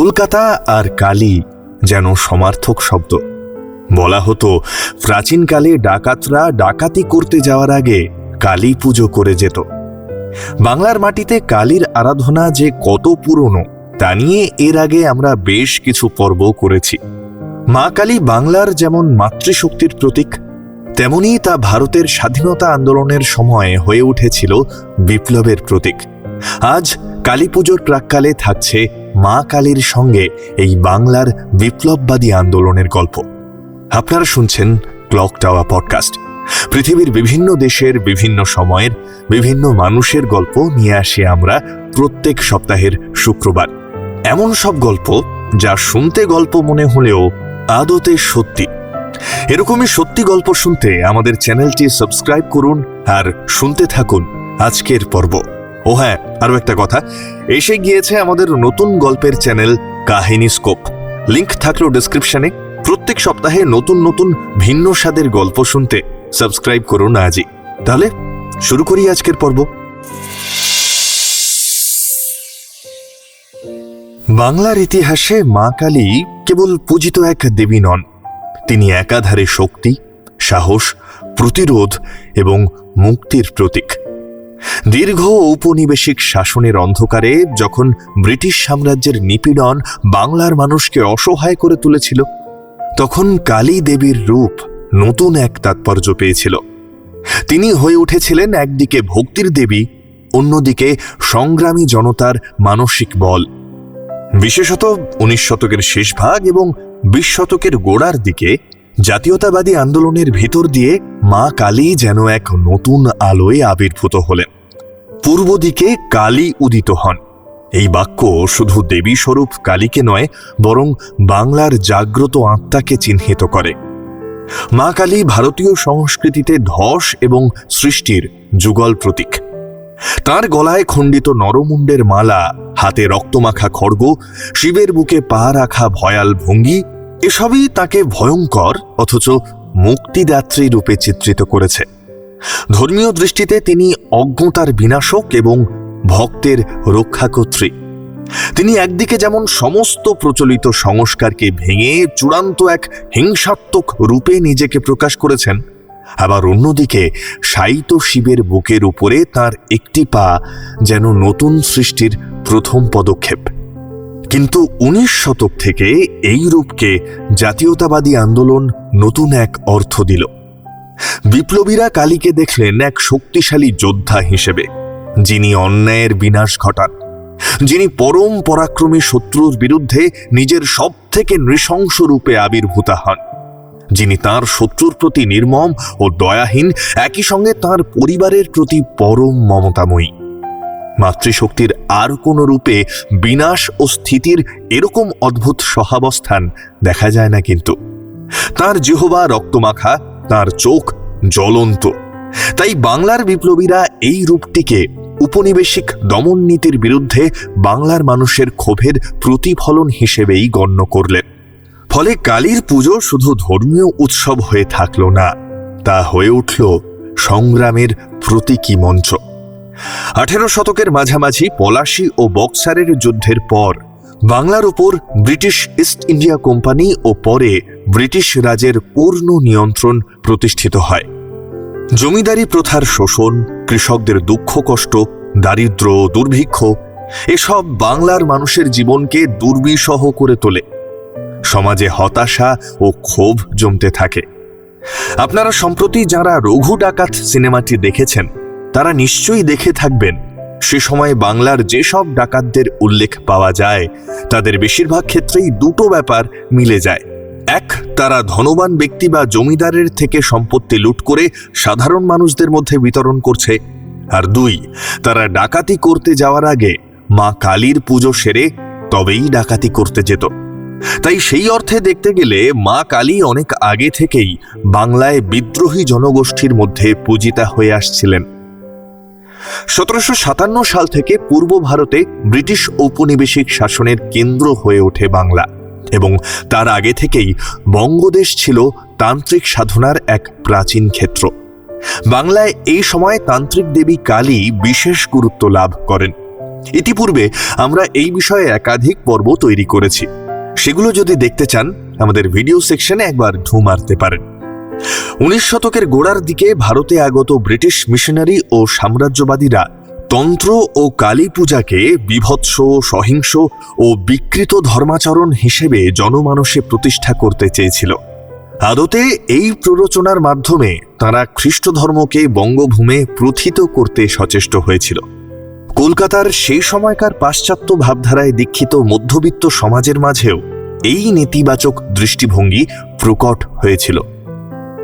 কলকাতা আর কালী যেন সমার্থক শব্দ। বলা হতো, প্রাচীনকালে ডাকাতরা ডাকাতি করতে যাওয়ার আগে কালী পুজো করে যেত। বাংলার মাটিতে কালীর আরাধনা যে কত পুরনো, তা নিয়ে এর আগে আমরা বেশ কিছু পর্ব করেছি। মা কালী বাংলার যেমন মাতৃশক্তির প্রতীক, তেমনি তা ভারতের স্বাধীনতা আন্দোলনের সময় হয়ে উঠেছিল বিপ্লবের প্রতীক। আজ কালী পুজোর প্রাককালে থাকছে মা কালীর সঙ্গে এই বাংলার বিপ্লববাদী আন্দোলনের গল্প। আপনারা শুনছেন ক্লক টাওয়া পডকাস্ট। পৃথিবীর বিভিন্ন দেশের বিভিন্ন সময়ের বিভিন্ন মানুষের গল্প নিয়ে আসি আমরা প্রত্যেক সপ্তাহের শুক্রবার। এমন সব গল্প যা শুনতে গল্প মনে হলেও আদতে সত্যি। এরকমই সত্যি গল্প শুনতে আমাদের চ্যানেলটি সাবস্ক্রাইব করুন আর শুনতে থাকুন আজকের পর্ব। ও হ্যাঁ আরও একটা কথা। এসে গিয়েছে আমাদের নতুন গল্পের চ্যানেল কাহিনী স্কোপ। লিংক থাকল ডিসক্রিপশনে প্রত্যেক সপ্তাহে নতুন নতুন ভিন্ন স্বাদের গল্প শুনতে সাবস্ক্রাইব করুন আজই। তাহলে শুরু করি আজকের পর্ব। বাংলার ইতিহাসে মা কালী কেবল পূজিত এক দেবী নন। তিনি একাধারে শক্তি, সাহস, প্রতিরোধ এবং মুক্তির প্রতীক। দীর্ঘ ঔপনিবেশিক শাসনের অন্ধকারে যখন ব্রিটিশ সাম্রাজ্যের নিপীড়ন বাংলার মানুষকে অসহায় করে তুলেছিল, তখন কালী দেবীর রূপ নতুন এক তাৎপর্য পেয়েছিল। তিনি হয়ে উঠেছিলেন একদিকে ভক্তির দেবী, অন্যদিকে সংগ্রামী জনতার মানসিক বল। বিশেষত উনিশ শতকের শেষ ভাগ এবং বিশ শতকের গোড়ার দিকে জাতীয়তাবাদী আন্দোলনের ভিতর দিয়ে মা কালী যেন এক নতুন আলোয় আবির্ভূত হলেন। পূর্ব দিকে কালী উদিত হন। এই বাক্য শুধু দেবী স্বরূপ কালীকে নয়, বরং বাংলার জাগ্রত আত্মাকে চিহ্নিত করে। মা কালী ভারতীয় সংস্কৃতিতে ধস এবং সৃষ্টির যুগল প্রতীক। তার গলায় খণ্ডিত নরমুণ্ডের মালা, হাতে রক্তমাখা খড়গ, শিবের বুকে পা রাখা ভয়াল ভঙ্গি এসবই তাকে ভয়ঙ্কর, অথচ মুক্তিদাত্রী রূপে চিত্রিত করেছে। ধর্মীয় দৃষ্টিতে তিনি অজ্ঞতার বিনাশক এবং ভক্তের রক্ষাকর্ত্রী। তিনি একদিকে যেমন সমস্ত প্রচলিত সংস্কারকে ভেঙে চূড়ান্ত এক হিংসাত্মক রূপে নিজেকে প্রকাশ করেছেন, আবার অন্যদিকে সাইত শিবের বুকের উপরে তার একটি পা যেন নতুন সৃষ্টির প্রথম পদক্ষেপ। কিন্তু উনিশ শতক থেকে এই রূপকে জাতীয়তাবাদী আন্দোলন নতুন এক অর্থ দিল। বিপ্লবীরা কালীকে দেখলেন এক শক্তিশালী যোদ্ধা হিসেবে, যিনি অন্যায়ের বিনাশ ঘটান, যিনি পরম পরাক্রমী শত্রুর বিরুদ্ধে নিজের সব থেকে নৃশংস রূপে আবির্ভূতা হন, যিনি তার শত্রুর প্রতি নির্মম ও দয়াহীন, একই সঙ্গে তার পরিবারের প্রতি পরম মমতাময়ী। মাতৃশক্তির আর কোনো রূপে বিনাশ ও স্থিতির এরকম অদ্ভুত সহাবস্থান দেখা যায় না কিন্তু। তার জিহবা রক্তমাখা, তার চোখ জ্বলন্ত। তাই বাংলার বিপ্লবীরা এই রূপটিকে উপনিবেশিক দমন নীতির বিরুদ্ধে বাংলার মানুষের ক্ষোভের প্রতিফলন হিসেবেই গণ্য করলেন। ফলে কালীর পুজো শুধু ধর্মীয় উৎসব হয়ে থাকল না, তা হয়ে উঠল সংগ্রামের প্রতীকী মঞ্চ। আঠেরো শতকের মাঝামাঝি পলাশি ও বক্সারের যুদ্ধের পর, বাংলার উপর ব্রিটিশ ইস্ট ইন্ডিয়া কোম্পানি ও পরে ব্রিটিশ রাজের পূর্ণ নিয়ন্ত্রণ প্রতিষ্ঠিত হয়। জমিদারি প্রথার শোষণ, কৃষকদের দুঃখ কষ্ট, দারিদ্র, দুর্ভিক্ষ, এসব বাংলার মানুষের জীবনকে দুর্বিষহ করে তোলে। সমাজে হতাশা ও ক্ষোভ জমতে থাকে। আপনারা সম্প্রতি যারা রঘু ডাকাত সিনেমাটি দেখেছেন তারা নিশ্চয়ই দেখে থাকবেন। সে সময় বাংলার যেসব ডাকাতদের উল্লেখ পাওয়া যায়, তাদের বেশিরভাগ ক্ষেত্রেই দুটো ব্যাপার মিলে যায়। এক, তারা ধনবান ব্যক্তি বা জমিদারের থেকে সম্পত্তি লুট করে সাধারণ মানুষদের মধ্যে বিতরণ করছে। আর দুই, তারা ডাকাতি করতে যাওয়ার আগে মা কালীর পুজো সেরে তবেই ডাকাতি করতে যেত। তাই সেই অর্থে দেখতে গেলে মা কালী অনেক আগে থেকেই বাংলায় বিদ্রোহী জনগোষ্ঠীর মধ্যে পূজিতা হয়ে আসছিলেন। সতেরোশো সাতান্ন সাল থেকে পূর্ব ভারতে ব্রিটিশ ঔপনিবেশিক শাসনের কেন্দ্র হয়ে ওঠে বাংলা এবং তার আগে থেকেই বঙ্গদেশ ছিল তান্ত্রিক সাধনার এক প্রাচীন ক্ষেত্র। বাংলায় এই সময় তান্ত্রিক দেবী কালী বিশেষ গুরুত্ব লাভ করেন। ইতিপূর্বে আমরা এই বিষয়ে একাধিক পর্ব তৈরি করেছি। সেগুলো যদি দেখতে চান, আমাদের ভিডিও সেকশনে একবার ঢু মারতে পারেন। উনিশ শতকের গোড়ার দিকে ভারতে আগত ব্রিটিশ মিশনারি ও সাম্রাজ্যবাদীরা তন্ত্র ও কালী পূজাকে বিভৎস, সহিংস ও বিকৃত ধর্মাচরণ হিসেবে জনমানসে প্রতিষ্ঠা করতে চেয়েছিল। আদতে এই প্ররোচনার মাধ্যমে তারা খ্রিস্ট ধর্মকে বঙ্গভূমে প্রথিত করতে সচেষ্ট হয়েছিল। কলকাতার সেই সময়কার পাশ্চাত্য ভাবধারায় দীক্ষিত মধ্যবিত্ত সমাজের মাঝেও এই নেতিবাচক দৃষ্টিভঙ্গি প্রকট হয়েছিল।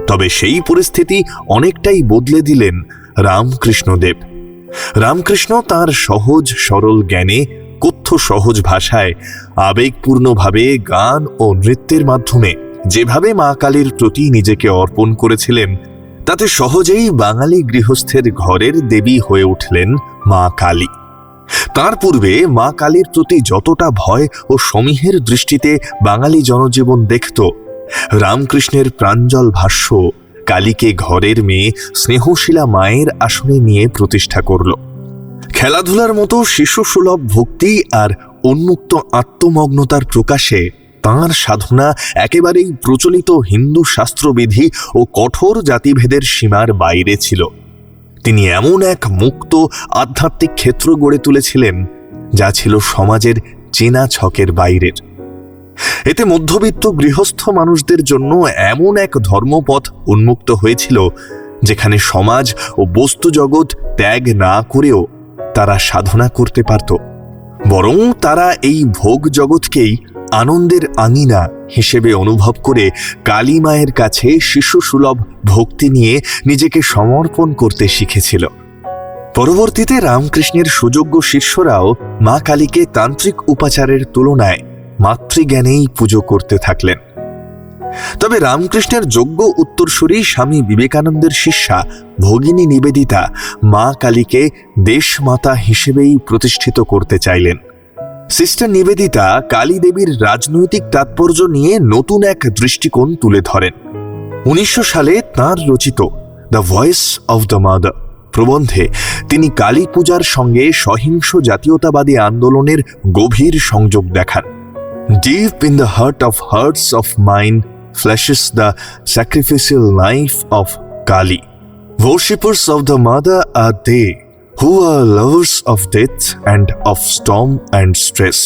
তবে সেই পরিস্থিতি অনেকটাই বদলে দিলেন রামকৃষ্ণদেব। রামকৃষ্ণ তার সহজ, সরল জ্ঞানে কথ্য সহজ ভাষায় আবেগপূর্ণভাবে গান ও নৃত্যের মাধ্যমে যেভাবে মা কালীর প্রতি নিজেকে অর্পণ করেছিলেন, তাতে সহজেই বাঙালি গৃহস্থের ঘরের দেবী হয়ে উঠলেন মা কালী। তার পূর্বে মা কালীর প্রতি যতটা ভয় ও সমীহের দৃষ্টিতে বাঙালি জনজীবন দেখত রামকৃষ্ণের প্রাঞ্জল ভাষ্য কালীকে ঘরের মেয়ে স্নেহশীলা মায়ের আসনে নিয়ে প্রতিষ্ঠা করল। খেলাধুলার মতো শিশু সুলভ ভক্তি আর উন্মুক্ত আত্মমগ্নতার প্রকাশে তাঁর সাধনা একেবারেই প্রচলিত হিন্দু শাস্ত্রবিধি ও কঠোর জাতিভেদের সীমার বাইরে ছিল। তিনি এমন এক মুক্ত, আধ্যাত্মিক ক্ষেত্র গড়ে তুলেছিলেন, যা ছিল সমাজের চেনা ছকের বাইরের। এতে মধ্যবিত্ত গৃহস্থ মানুষদের জন্য এমন এক ধর্মপথ উন্মুক্ত হয়েছিল, যেখানে সমাজ ও বস্তু জগৎ ত্যাগ না করেও তারা সাধনা করতে পারত। বরং তারা এই ভোগ জগৎকেই আনন্দের আঙিনা হিসেবে অনুভব করে কালী মায়ের কাছে শিশু সুলভ ভক্তি নিয়ে নিজেকে সমর্পণ করতে শিখেছিল। পরবর্তীতে রামকৃষ্ণের সুযোগ্য শিষ্যরাও মা কালীকে তান্ত্রিক উপাচারের তুলনায় মাতৃজ্ঞানেই পুজো করতে থাকলেন। তবে রামকৃষ্ণের যোগ্য উত্তরসূরি স্বামী বিবেকানন্দের শিষ্যা ভগিনী নিবেদিতা মা কালীকে দেশমাতা হিসেবেই প্রতিষ্ঠিত করতে চাইলেন। সিস্টার নিবেদিতা কালী দেবীর রাজনৈতিক তাৎপর্য নিয়ে নতুন এক দৃষ্টিকোণ তুলে ধরেন। উনিশশো সালে তাঁর রচিত the voice of the mother প্রবন্ধে তিনি কালী পূজার সঙ্গে সহিংস জাতীয়তাবাদী আন্দোলনের গভীর সংযোগ দেখান। Deep in the heart of hearts of mind flashes the sacrificial knife of Kali. Worshippers of the Mother are they who are lovers of death and of storm and stress.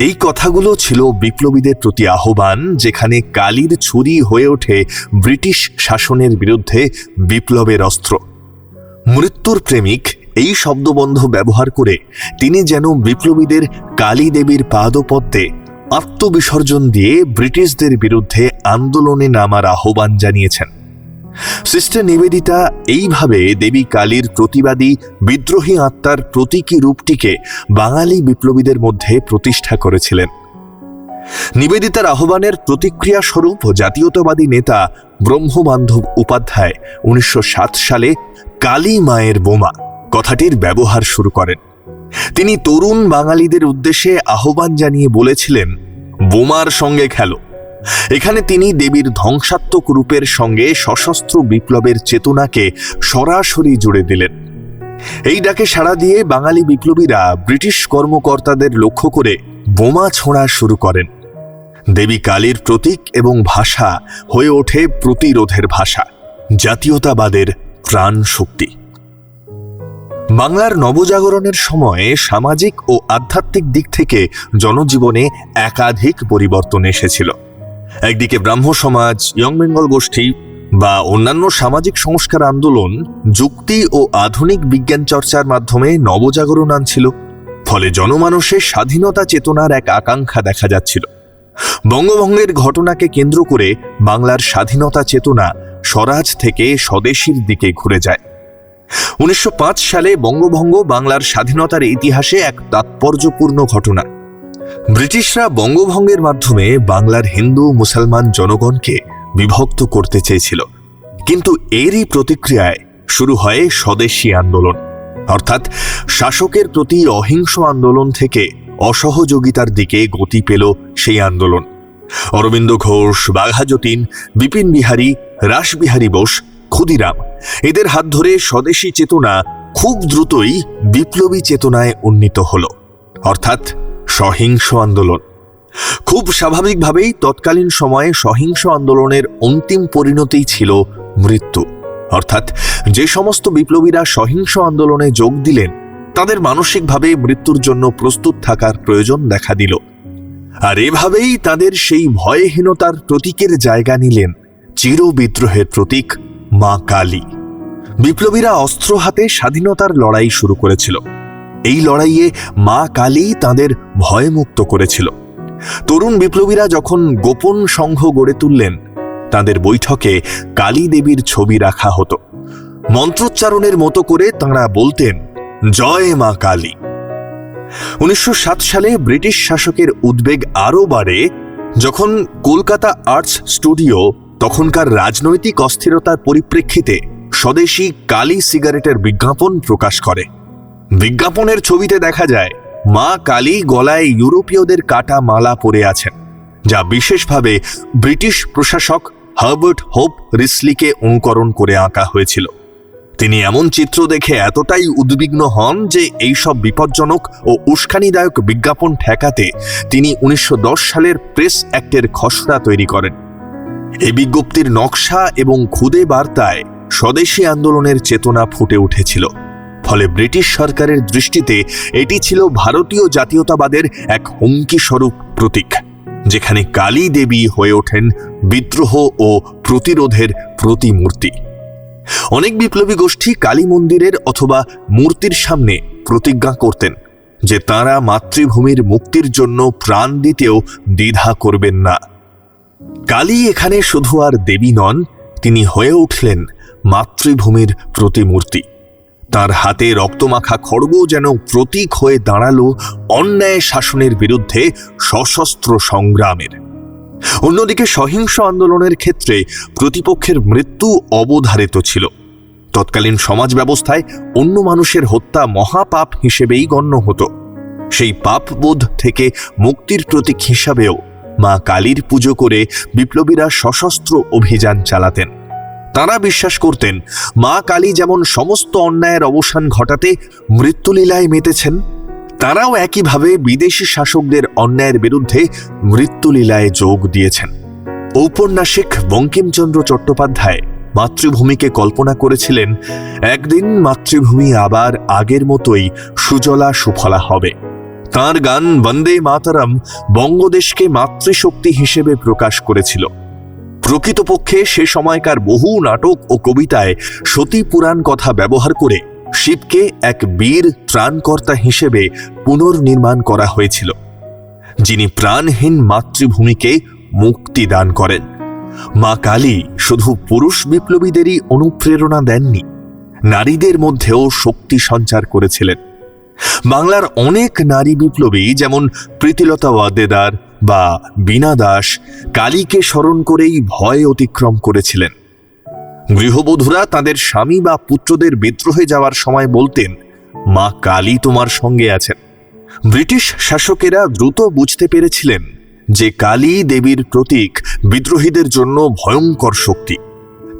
এই কথাগুলো ছিল বিপ্লবীদের প্রতি আহ্বান যেখানে কালির ছুরি হয়ে ওঠে ব্রিটিশ শাসনের বিরুদ্ধে বিপ্লবের অস্ত্র মৃত্যুর প্রেমিক এই শব্দবন্ধ ব্যবহার করে তিনি যেন বিপ্লবীদের কালী দেবীর পাদপদ্মে আত্মবিসর্জন দিয়ে ব্রিটিশদের বিরুদ্ধে আন্দোলনে নামার আহ্বান জানিয়েছেন। সিস্টার নিবেদিতা এইভাবে দেবী কালীর প্রতিবাদী বিদ্রোহী আত্মার প্রতীকী রূপটিকে বাঙালি বিপ্লবীদের মধ্যে প্রতিষ্ঠা করেছিলেন। নিবেদিতার আহ্বানের প্রতিক্রিয়া স্বরূপ জাতীয়তাবাদী নেতা ব্রহ্মবান্ধব উপাধ্যায় উনিশশো সাত সালে কালী মায়ের বোমা কথাটির ব্যবহার শুরু করেন। তিনি তরুণ বাঙালিদের উদ্দেশ্যে আহ্বান জানিয়ে বলেছিলেন, বোমার সঙ্গে খেলো। এখানে তিনি দেবীর ধ্বংসাত্মক রূপের সঙ্গে সশস্ত্র বিপ্লবের চেতনাকে সরাসরি জুড়ে দিলেন। এই ডাকে সাড়া দিয়ে বাঙালি বিপ্লবীরা ব্রিটিশ কর্মকর্তাদের লক্ষ্য করে বোমা ছোঁড়া শুরু করেন। দেবী কালীর প্রতীক এবং ভাষা হয়ে ওঠে প্রতিরোধের ভাষা, জাতীয়তাবাদের প্রাণ শক্তি। বাংলার নবজাগরণের সময়ে সামাজিক ও আধ্যাত্মিক দিক থেকে জনজীবনে একাধিক পরিবর্তন এসেছিল। একদিকে ব্রাহ্ম সমাজ, ইয়ং বেঙ্গল গোষ্ঠী বা অন্যান্য সামাজিক সংস্কার আন্দোলন, যুক্তি ও আধুনিক বিজ্ঞান চর্চার মাধ্যমে নবজাগরণ আনছিল, ফলে জনমানসে স্বাধীনতা চেতনার এক আকাঙ্ক্ষা দেখা যাচ্ছিল। বঙ্গভঙ্গের ঘটনাকে কেন্দ্র করে বাংলার স্বাধীনতা চেতনা স্বরাজ থেকে স্বদেশীর দিকে ঘুরে যায়। উনিশশো পাঁচ সালে বঙ্গভঙ্গ বাংলার স্বাধীনতার ইতিহাসে এক তাৎপর্যপূর্ণ ঘটনা। ব্রিটিশরা বঙ্গভঙ্গের মাধ্যমে বাংলার হিন্দু, মুসলমান জনগণকে বিভক্ত করতে চেয়েছিল। কিন্তু এরই প্রতিক্রিয়ায় শুরু হয় স্বদেশী আন্দোলন। অর্থাৎ শাসকের প্রতি অহিংস আন্দোলন থেকে অসহযোগিতার দিকে গতি পেল সেই আন্দোলন। অরবিন্দ ঘোষ, বাঘা যতীন, বিপিন বিহারী, রাসবিহারী বোস ক্ষুদিরাম। এদের হাত ধরে স্বদেশী চেতনা খুব দ্রুতই বিপ্লবী চেতনায় উন্নীত হল। অর্থাৎ সহিংস আন্দোলন। খুব স্বাভাবিকভাবেই তৎকালীন সময়ে সহিংস আন্দোলনের অন্তিম পরিণতিই ছিল মৃত্যু। অর্থাৎ যে সমস্ত বিপ্লবীরা সহিংস আন্দোলনে যোগ দিলেন, তাদের মানসিকভাবে মৃত্যুর জন্য প্রস্তুত থাকার প্রয়োজন দেখা দিল। আর এভাবেই তাদের সেই ভয়হীনতার প্রতীকের জায়গা নিলেন চির বিদ্রোহের প্রতীক মা কালী। বিপ্লবীরা অস্ত্র হাতে স্বাধীনতার লড়াই শুরু করেছিল। এই লড়াইয়ে মা কালী তাদের ভয়মুক্ত করেছিল। তরুণ বিপ্লবীরা যখন গোপন সংঘ গড়ে তুললেন, তাদের বৈঠকে কালী দেবীর ছবি রাখা হতো। মন্ত্রোচ্চারণের মতো করে তাঁরা বলতেন, জয় মা কালী। উনিশশো সাত সালে ব্রিটিশ শাসকের উদ্বেগ আরও বাড়ে, যখন কলকাতা আর্টস স্টুডিও তখনকার রাজনৈতিক অস্থিরতার পরিপ্রেক্ষিতে স্বদেশী কালি সিগারেটের বিজ্ঞাপন প্রকাশ করে। বিজ্ঞাপনের ছবিতে দেখা যায়, মা কালী গলায় ইউরোপীয়দের কাটা মালা পরে আছেন, যা বিশেষভাবে ব্রিটিশ প্রশাসক হার্বার্ট হোপ রিসলিকে অনুকরণ করে আঁকা হয়েছিল। তিনি এমন চিত্র দেখে এতটাই উদ্বিগ্ন হন যে এইসব বিপজ্জনক ও উস্কানিদায়ক বিজ্ঞাপন ঠেকাতে তিনি উনিশশো দশ সালের প্রেস অ্যাক্টের খসড়া তৈরি করেন। এই বিজ্ঞপ্তির নকশা এবং খুদে বার্তায় স্বদেশী আন্দোলনের চেতনা ফুটে উঠেছিল। ফলে ব্রিটিশ সরকারের দৃষ্টিতে এটি ছিল ভারতীয় জাতীয়তাবাদের এক হুমকি স্বরূপ প্রতীক, যেখানে কালী দেবী হয়ে ওঠেন বিদ্রোহ ও প্রতিরোধের প্রতিমূর্তি। অনেক বিপ্লবী গোষ্ঠী কালী মন্দিরের অথবা মূর্তির সামনে প্রতিজ্ঞা করতেন যে তারা মাতৃভূমির মুক্তির জন্য প্রাণ দিতেও দ্বিধা করবেন না। কালী এখানে শুধু আর দেবী নন, তিনি হয়ে উঠলেন মাতৃভূমির প্রতিমূর্তি। তার হাতে রক্তমাখা খড়গ যেন প্রতীক হয়ে দাঁড়াল অন্যায় শাসনের বিরুদ্ধে সশস্ত্র সংগ্রামের। অন্যদিকে সহিংস আন্দোলনের ক্ষেত্রে প্রতিপক্ষের মৃত্যু অবধারিত ছিল। তৎকালীন সমাজ ব্যবস্থায় অন্য মানুষের হত্যা মহাপাপ হিসেবেই গণ্য হতো। সেই পাপবোধ থেকে মুক্তির প্রতীক হিসাবেও মা কালীর পুজো করে বিপ্লবীরা সশস্ত্র অভিযান চালাতেন। তারা বিশ্বাস করতেন, মা কালী যেমন সমস্ত অন্যায়ের অবসান ঘটাতে মৃত্যুলীলায় মেতেছেন, তারাও একইভাবে বিদেশি শাসকদের অন্যায়ের বিরুদ্ধে মৃত্যুলীলায় যোগ দিয়েছেন। ঔপন্যাসিক বঙ্কিমচন্দ্র চট্টোপাধ্যায় মাতৃভূমিকে কল্পনা করেছিলেন, একদিন মাতৃভূমি আবার আগের মতোই সুজলা সুফলা হবে। তার গান বন্দে মাতারাম বঙ্গদেশকে মাতৃশক্তি হিসেবে প্রকাশ করেছিল। প্রকৃতপক্ষে সে সময়কার বহু নাটক ও কবিতায় সতী পুরাণ কথা ব্যবহার করে শিবকে এক বীর ত্রাণকর্তা হিসেবে পুনর্নির্মাণ করা হয়েছিল, যিনি প্রাণহীন মাতৃভূমিকে মুক্তি দান করেন। মা কালী শুধু পুরুষ বিপ্লবীদেরই অনুপ্রেরণা দেননি, নারীদের মধ্যেও শক্তি সঞ্চার করেছিলেন। বাংলার অনেক নারী বিপ্লবী যেমন প্রীতিলতা ওয়াদ্দেদার বা বীণা দাস কালীকে স্মরণ করেই ভয় অতিক্রম করেছিলেন। গৃহবধূরা তাদের স্বামী বা পুত্রদের বিদ্রোহে যাওয়ার সময় বলতেন, মা কালী তোমার সঙ্গে আছেন। ব্রিটিশ শাসকেরা দ্রুত বুঝতে পেরেছিলেন যে কালী দেবীর প্রতীক বিদ্রোহীদের জন্য ভয়ঙ্কর শক্তি।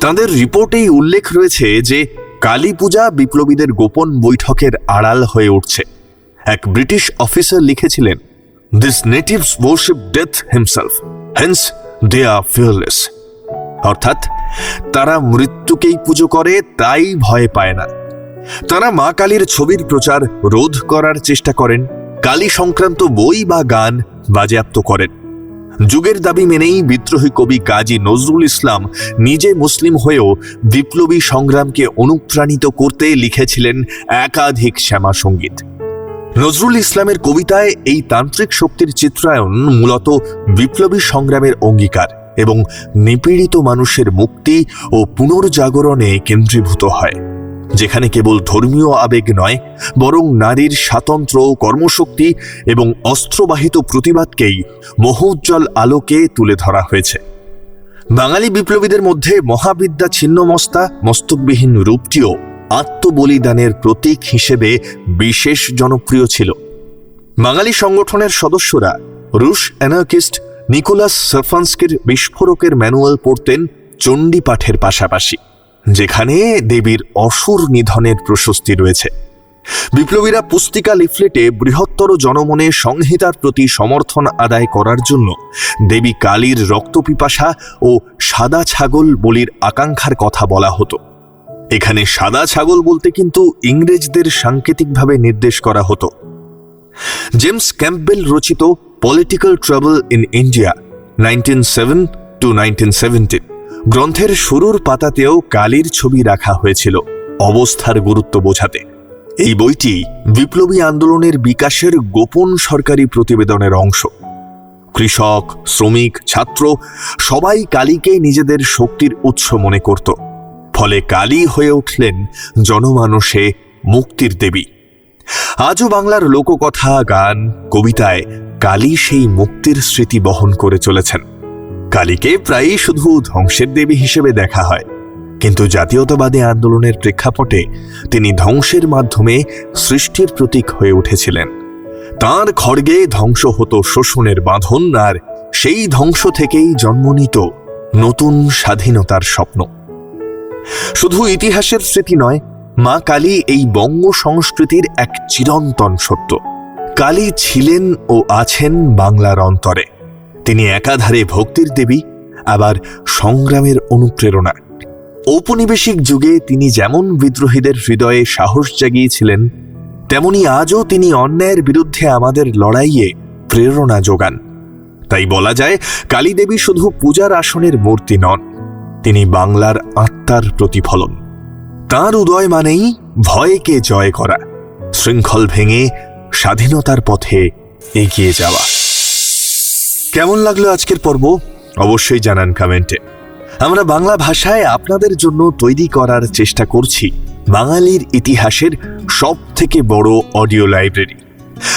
তাদের রিপোর্টেই উল্লেখ রয়েছে যে কালী পূজা বিপ্লবীদের গোপন বৈঠকের আড়াল হয়ে উঠছে। এক ব্রিটিশ অফিসার লিখেছিলেন this natives worship death himself hence they are fearless অর্থাৎ, তারা মৃত্যুকেই পুজো করে, তাই ভয় পায় না। তারা মা কালীর ছবির প্রচার রোধ করার চেষ্টা করেন, কালী সংক্রান্ত বই বা গান বাজেয়াপ্ত করেন। যুগের দাবি মেনেই বিদ্রোহী কবি কাজী নজরুল ইসলাম নিজে মুসলিম হয়েও বিপ্লবী সংগ্রামকে অনুপ্রাণিত করতে লিখেছিলেন একাধিক শ্যামা সংগীত। নজরুল ইসলামের কবিতায় এই তান্ত্রিক শক্তির চিত্রায়ন মূলত বিপ্লবী সংগ্রামের অঙ্গীকার এবং নিপীড়িত মানুষের মুক্তি ও পুনর্জাগরণে কেন্দ্রীভূত হয়। যেখানে কেবল ধর্মীয় আবেগ নয়, বরং নারীর স্বাতন্ত্র কর্মশক্তি এবং অস্ত্রবাহিত প্রতিবাদকেই মহোজ্জ্বল আলোকে তুলে ধরা হয়েছে। বাঙালি বিপ্লবীদের মধ্যে মহাবিদ্যা ছিন্নমস্তা, মস্তকবিহীন রূপটিও আত্মবলিদানের প্রতীক হিসেবে বিশেষ জনপ্রিয় ছিল। বাঙালি সংগঠনের সদস্যরা রুশ অ্যানার্কিস্ট নিকোলাস সারফান্সকের বিস্ফোরকের ম্যানুয়াল পড়তেন চণ্ডী পাঠের পাশাপাশি। যেখানে দেবীর অসুর নিধনের প্রশস্তি রয়েছে। বিপ্লবীরা পুস্তিকা লিফলেটে বৃহত্তর জনমনে সংহিতার প্রতি সমর্থন আদায় করার জন্য দেবী কালীর রক্তপিপাসা ও সাদা ছাগল বলির আকাঙ্ক্ষার কথা বলা হতো। এখানে সাদা ছাগল বলতে কিন্তু ইংরেজদের সাংকেতিকভাবে নির্দেশ করা হতো। জেমস ক্যাম্পবেল রচিত political travel in India, nineteen seven to nineteen seventeen. গ্রন্থের শুরুর পাতাতেও কালীর ছবি রাখা হয়েছিল অবস্থার গুরুত্ব বোঝাতে। এই বইটি বিপ্লবী আন্দোলনের বিকাশের গোপন সরকারি প্রতিবেদনের অংশ। কৃষক, শ্রমিক, ছাত্র সবাই কালীকে নিজেদের শক্তির উৎস মনে করত। ফলে কালী হয়ে উঠলেন জনমানসে মুক্তির দেবী। আজও বাংলার লোককথা, গান, কবিতায় কালী সেই মুক্তির স্মৃতি বহন করে চলেছেন। কালীকে প্রায়ই শুধু ধ্বংসের দেবী হিসেবে দেখা হয়। কিন্তু জাতীয়তাবাদী আন্দোলনের প্রেক্ষাপটে তিনি ধ্বংসের মাধ্যমে সৃষ্টির প্রতীক হয়ে উঠেছিলেন। তাঁর খড়গে ধ্বংস হতো শোষণের বাঁধন আর সেই ধ্বংস থেকেই জন্ম নিত নতুন স্বাধীনতার স্বপ্ন। শুধু ইতিহাসের স্মৃতি নয়, মা কালী এই বঙ্গ সংস্কৃতির এক চিরন্তন সত্য। কালী ছিলেন ও আছেন বাংলার অন্তরে। তিনি একাধারে ভক্তির দেবী, আবার সংগ্রামের অনুপ্রেরণা। ঔপনিবেশিক যুগে তিনি যেমন বিদ্রোহীদের হৃদয়ে সাহস জাগিয়েছিলেন, তেমনি আজও তিনি অন্যায়ের বিরুদ্ধে আমাদের লড়াইয়ে প্রেরণা যোগান। তাই বলা যায়, কালীদেবী শুধু পূজার আসনের মূর্তি নন, তিনি বাংলার আত্মার প্রতিফলন। তাঁর উদয় মানেই ভয়কে জয় করা, শৃঙ্খল ভেঙে স্বাধীনতার পথে এগিয়ে যাওয়া। কেমন লাগল আজকের পর্ব? অবশ্যই জানান কমেন্টে। আমরা বাংলা ভাষায় আপনাদের জন্য তৈরি করার চেষ্টা করছি বাঙালির ইতিহাসের সব থেকে বড় অডিও লাইব্রেরি।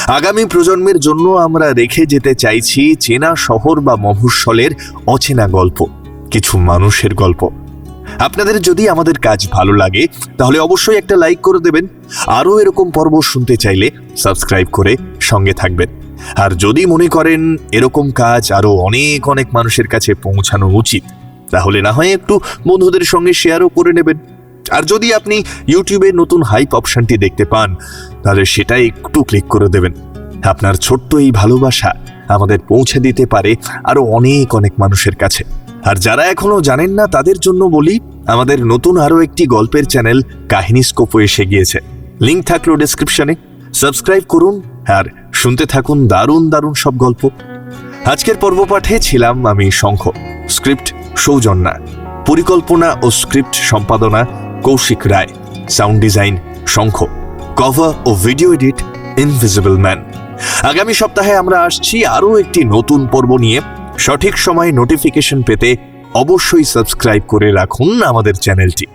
আগামী প্রজন্মের জন্য আমরা রেখে যেতে চাইছি চেনা শহর বা মফস্বলের অচেনা গল্প, কিছু মানুষের গল্প। আপনাদের যদি আমাদের কাজ ভালো লাগে, তাহলে অবশ্যই একটা লাইক করে দেবেন। আরও এরকম পর্ব শুনতে চাইলে সাবস্ক্রাইব করে সঙ্গে থাকবেন। আর যদি মনে করেন এরকম কাজ আরও অনেক অনেক মানুষের কাছে পৌঁছানো উচিত, তাহলে না হয় একটু বন্ধুদের সঙ্গে শেয়ারও করে নেবেন। আর যদি আপনি ইউটিউবে নতুন হাইপ অপশনটি দেখতে পান, তাহলে সেটা একটু ক্লিক করে দেবেন। আপনার ছোট্ট এই ভালোবাসা আমাদের পৌঁছে দিতে পারে আরও অনেক অনেক মানুষের কাছে। আর যারা এখনও জানেন না, তাদের জন্য বলি, আমাদের নতুন আরও একটি গল্পের চ্যানেল কাহিনী স্কোপও এসে গিয়েছে। লিঙ্ক থাকল ডেসক্রিপশনে সাবস্ক্রাইব করুন আর শুনতে থাকুন দারুণ দারুণ সব গল্প। আজকের পর্ব পাঠে ছিলাম আমি শঙ্খ, স্ক্রিপ্ট সৌজন্যা, পরিকল্পনা ও স্ক্রিপ্ট সম্পাদনা Koushik Roy, sound design Shankha cover ও ভিডিও এডিট ইনভিজিবল ম্যান আগামী সপ্তাহে আমরা আসছি আরও একটি নতুন পর্ব নিয়ে। সঠিক সময় নোটিফিকেশন পেতে অবশ্যই সাবস্ক্রাইব করে রাখুন আমাদের চ্যানেলটি